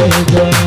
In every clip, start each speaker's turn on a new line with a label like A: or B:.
A: Okay, okay.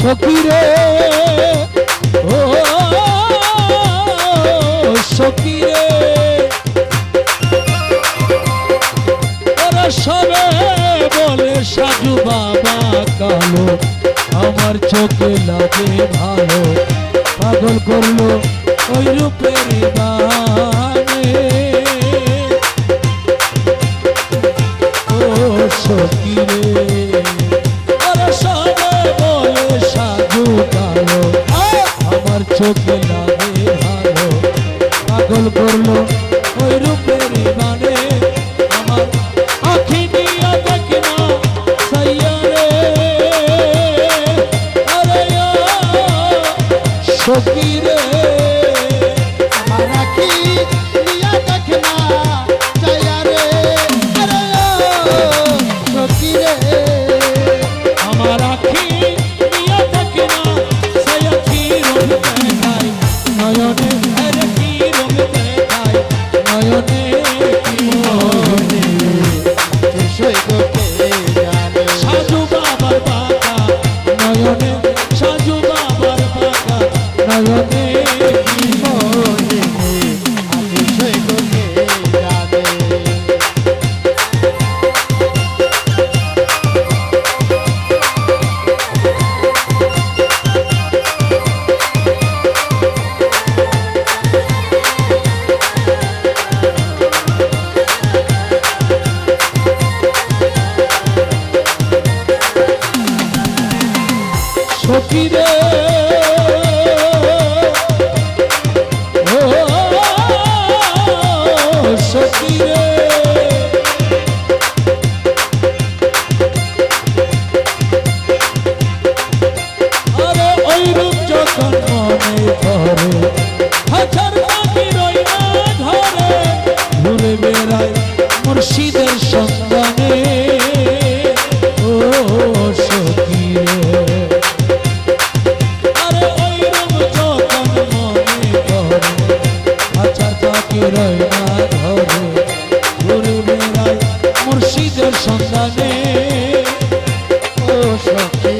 A: সখী ও, সখী রে। সবে বলে, সাধু বাবা কালো, আমার চোখে লাগে ভালো। পাগল করল ওই রূপের ও, সখী চোখে লাগে ভালো। পাগল করল দর্শন মনে ধরে হাজার পাখি রই না ধরে ঘুরে বেড়ায় মুর্শিদের সন্ধানে। ও সখী আরে ওই রূপ যখন মনে ধরে হাজার পাখি রই না ধরে ঘুরে বেড়ায় মুর্শিদের সন্ধানে।
B: ও সখী